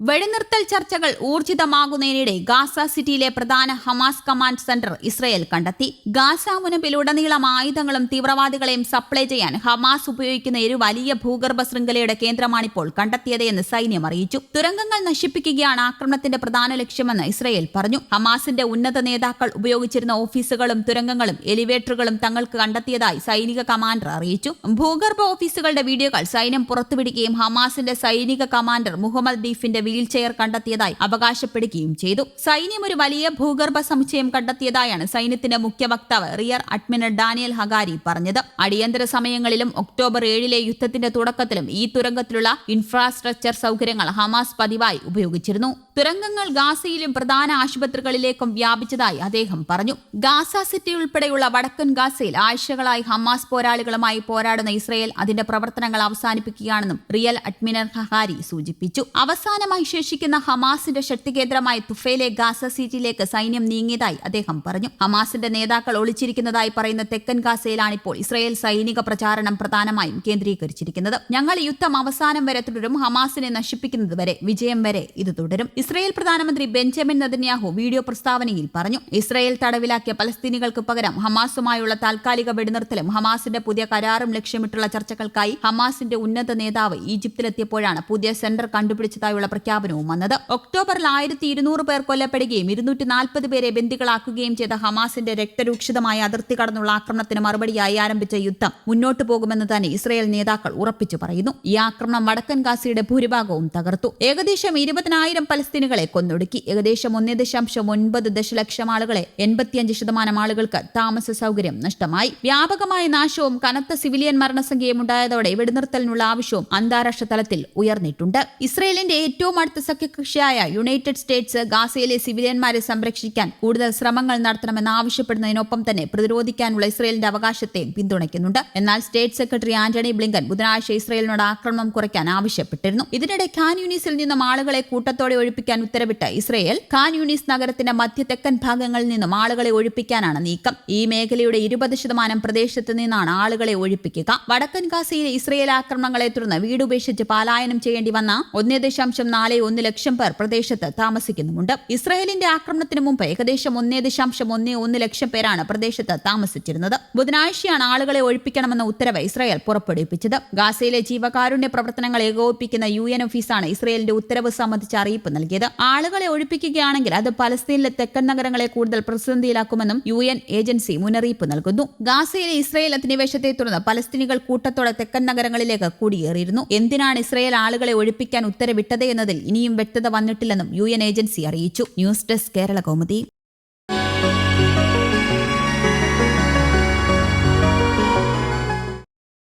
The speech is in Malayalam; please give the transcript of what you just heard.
വെടിനിർത്തൽ ചർച്ചകൾ ഊർജിതമാകുന്നതിനിടെ ഗാസ സിറ്റിയിലെ പ്രധാന ഹമാസ് കമാൻഡ് സെന്റർ ഇസ്രയേൽ കണ്ടെത്തി. ഗാസ മുനമ്പിലുടനീളം ആയുധങ്ങളും തീവ്രവാദികളെയും സപ്ലൈ ചെയ്യാൻ ഹമാസ് ഉപയോഗിക്കുന്ന ഒരു വലിയ ഭൂഗർഭ ശൃംഖലയുടെ കേന്ദ്രമാണിപ്പോൾ കണ്ടെത്തിയത് എന്ന് സൈന്യം അറിയിച്ചു. തുരങ്കങ്ങൾ നശിപ്പിക്കുകയാണ് ആക്രമണത്തിന്റെ പ്രധാന ലക്ഷ്യമെന്ന് ഇസ്രയേൽ പറഞ്ഞു. ഹമാസിന്റെ ഉന്നത നേതാക്കൾ ഉപയോഗിച്ചിരുന്ന ഓഫീസുകളും തുരങ്കങ്ങളും എലിവേറ്ററുകളും തങ്ങൾക്ക് കണ്ടെത്തിയതായി സൈനിക കമാൻഡർ അറിയിച്ചു. ഭൂഗർഭ ഓഫീസുകളുടെ വീഡിയോകൾ സൈന്യം പുറത്തുവിടുകയും ഹമാസിന്റെ സൈനിക കമാൻഡർ മുഹമ്മദ് ഡീഫിന്റെ വീൽ ചെയർ കണ്ടെത്തിയതായി അവകാശപ്പെടുകയും ചെയ്തു. സൈന്യം ഒരു വലിയ ഭൂഗർഭ സമുച്ചയം കണ്ടെത്തിയതായാണ് സൈന്യത്തിന്റെ മുഖ്യ വക്താവ് റിയർ അഡ്മിറൽ ഡാനിയൽ ഹഗാരി പറഞ്ഞത്. അടിയന്തര സമയങ്ങളിലും ഒക്ടോബർ ഏഴിലെ യുദ്ധത്തിന്റെ തുടക്കത്തിലും ഈ തുരങ്കത്തിലുള്ള ഇൻഫ്രാസ്ട്രക്ചർ സൗകര്യങ്ങൾ ഹമാസ് പതിവായി ഉപയോഗിച്ചിരുന്നു. തുരങ്കങ്ങൾ ഗാസയിലും പ്രധാന ആശുപത്രികളിലേക്കും വ്യാപിച്ചതായി അദ്ദേഹം പറഞ്ഞു. ഗാസ സിറ്റി ഉൾപ്പെടെയുള്ള വടക്കൻ ഗാസയിൽ ആഴ്ചകളായി ഹമാസ് പോരാളികളുമായി പോരാടുന്ന ഇസ്രയേൽ അതിന്റെ പ്രവർത്തനങ്ങൾ അവസാനിപ്പിക്കുകയാണെന്നും റിയൽ അഡ്മിനർ ഹഹാരി സൂചിപ്പിച്ചു. അവസാനമായി ശേഷിക്കുന്ന ഹമാസിന്റെ ശക്തികേന്ദ്രമായ തുഫയിലെ ഗാസ സിറ്റിയിലേക്ക് സൈന്യം നീങ്ങിയതായി അദ്ദേഹം പറഞ്ഞു. ഹമാസിന്റെ നേതാക്കൾ ഒളിച്ചിരിക്കുന്നതായി പറയുന്ന തെക്കൻ ഗാസയിലാണിപ്പോൾ ഇസ്രയേൽ സൈനിക പ്രചാരണം പ്രധാനമായും കേന്ദ്രീകരിച്ചിരിക്കുന്നത്. ഞങ്ങൾ യുദ്ധം അവസാനം വരെ തുടരും ഹമാസിനെ നശിപ്പിക്കുന്നത് വരെ വിജയം വരെ ഇത് തുടരും. ഇസ്രയേൽ പ്രധാനമന്ത്രി ബെഞ്ചമിൻ നദന്യാഹു വീഡിയോ പ്രസ്താവനയിൽ പറഞ്ഞു. ഇസ്രയേൽ തടവിലാക്കിയ പലസ്തീനികൾക്ക് പകരം ഹമാസുമായുള്ള താൽക്കാലിക വെടിനിർത്തലും ഹമാസിന്റെ പുതിയ കരാറും ലക്ഷ്യമിട്ടുള്ള ചർച്ചകൾക്കായി ഹമാസിന്റെ ഉന്നത നേതാവ് ഈജിപ്തിലെത്തിയപ്പോഴാണ് പുതിയ സെന്റർ കണ്ടുപിടിച്ചതായുള്ള പ്രഖ്യാപനവും വന്നത്. ഒക്ടോബറിൽ ആയിരത്തി ഇരുന്നൂറ് പേർ കൊല്ലപ്പെടുകയും ഇരുന്നൂറ്റി നാൽപ്പത് പേരെ ബന്ദികളാക്കുകയും ചെയ്ത ഹമാസിന്റെ രക്തരൂക്ഷിതമായ അതിർത്തി കടന്നുള്ള ആക്രമണത്തിന് മറുപടിയായി ആരംഭിച്ച യുദ്ധം മുന്നോട്ടു പോകുമെന്ന് തന്നെ ഇസ്രയേൽ നേതാക്കൾ ഉറപ്പിച്ചു പറയുന്നു. ഈ ആക്രമണം വടക്കൻ ഗാസയുടെ ഭൂരിഭാഗവും തകർത്തു. ഏകദേശം ഇരുപതിനായിരം പലസ്തീനുകളെ കൊന്നൊടുക്കി. ഏകദേശം ഒന്നേ ദശാംശം ഒൻപത് ദശലക്ഷം ആളുകളെ എൺപത്തിയഞ്ച് ശതമാനം ആളുകൾക്ക് താമസ സൗകര്യം നഷ്ടമായി. വ്യാപകമായ നാശവും കനത്ത സിവിലിയൻ മരണസംഖ്യയും ഉണ്ടായതോടെ വെടിനിർത്തലിനുള്ള ആവശ്യവും അന്താരാഷ്ട്ര തലത്തിൽ ഉയർന്നിട്ടുണ്ട്. ഇസ്രയേലിന്റെ ഏറ്റവും അടുത്ത സഖ്യകക്ഷിയായ യുണൈറ്റഡ് സ്റ്റേറ്റ്സ് ഗാസയിലെ സിവിലിയന്മാരെ സംരക്ഷിക്കാൻ കൂടുതൽ ശ്രമങ്ങൾ നടത്തണമെന്ന് ആവശ്യപ്പെടുന്നതിനൊപ്പം തന്നെ പ്രതിരോധിക്കാനുള്ള ഇസ്രയേലിന്റെ അവകാശത്തെ പിന്തുണയ്ക്കുന്നുണ്ട്. എന്നാൽ സ്റ്റേറ്റ് സെക്രട്ടറി ആന്റണി ബ്ലിങ്കൻ ബുധനാഴ്ച ഇസ്രയേലിനോട് ആക്രമണം കുറയ്ക്കാൻ ആവശ്യപ്പെട്ടിരുന്നു. ഇതിനിടെ ഖാൻ യൂണീസിൽ നിന്നും ആളുകളെ കൂട്ടത്തോടെ ഒഴിപ്പിക്കാൻ ഉത്തരവിട്ട് ഇസ്രയേൽ ഖാൻ യൂണീസ് നഗരത്തിന്റെ മധ്യ തെക്കൻ ഭാഗങ്ങളിൽ നിന്നും ആളുകളെ ഒഴിപ്പിക്കാനാണ് നീക്കം. ഈ മേഖലയുടെ ഇരുപത് ശതമാനം പ്രദേശത്ത് നിന്നാണ് ആളുകളെ ഒഴിപ്പിക്കുക. വടക്കൻ ഗാസയിലെ ഇസ്രയേൽ ആക്രമണങ്ങളെ തുടർന്ന് വീടുപേക്ഷിച്ച് പലായനം ചെയ്യേണ്ടി വന്ന ഒന്നേ ദശാംശം നാല് ഒന്ന് ലക്ഷം പേർ പ്രദേശത്ത് താമസിക്കുന്നുമുണ്ട്. ഇസ്രായേലിന്റെ ആക്രമണത്തിന് മുമ്പ് ഏകദേശം ഒന്നേ ദശാംശം ഒന്നേ ഒന്ന് ലക്ഷം പേരാണ് പ്രദേശത്ത് താമസിച്ചിരുന്നത്. ബുധനാഴ്ചയാണ് ആളുകളെ ഒഴിപ്പിക്കണമെന്ന ഉത്തരവ് ഇസ്രായേൽ പുറപ്പെടുവിപ്പിച്ചത്. ഗാസയിലെ ജീവകാരുണ്യ പ്രവർത്തനങ്ങൾ ഏകോപിപ്പിക്കുന്ന യു എൻ ഓഫീസാണ് ഇസ്രായേലിന്റെ ഉത്തരവ് സംബന്ധിച്ച് അറിയിപ്പ് നൽകിയത്. ആളുകളെ ഒഴിപ്പിക്കുകയാണെങ്കിൽ അത് പലസ്തീനിലെ തെക്കൻ നഗരങ്ങളെ കൂടുതൽ പ്രതിസന്ധിയിലാക്കുമെന്നും യു എൻ ഏജൻസി മുന്നറിയിപ്പ് നൽകുന്നു. ഗാസയിലെ ഇസ്രായേൽ അധിനിവേശത്തെ തുടർന്ന് പലസ്തീനികൾ കൂട്ടത്തോടെ തെക്കൻ നഗരങ്ങളിലേക്ക് കുടിയേറിയിരുന്നു. എന്തിനാണ് ഇസ്രായേൽ ആളുകളെ ഒഴിപ്പിക്കാൻ ഉത്തരവിട്ടത് എന്നതിൽ ഇനിയും വ്യക്തത വന്നിട്ടില്ലെന്നും യു ഏജൻസി അറിയിച്ചു. News desk Kerala Kaumudi.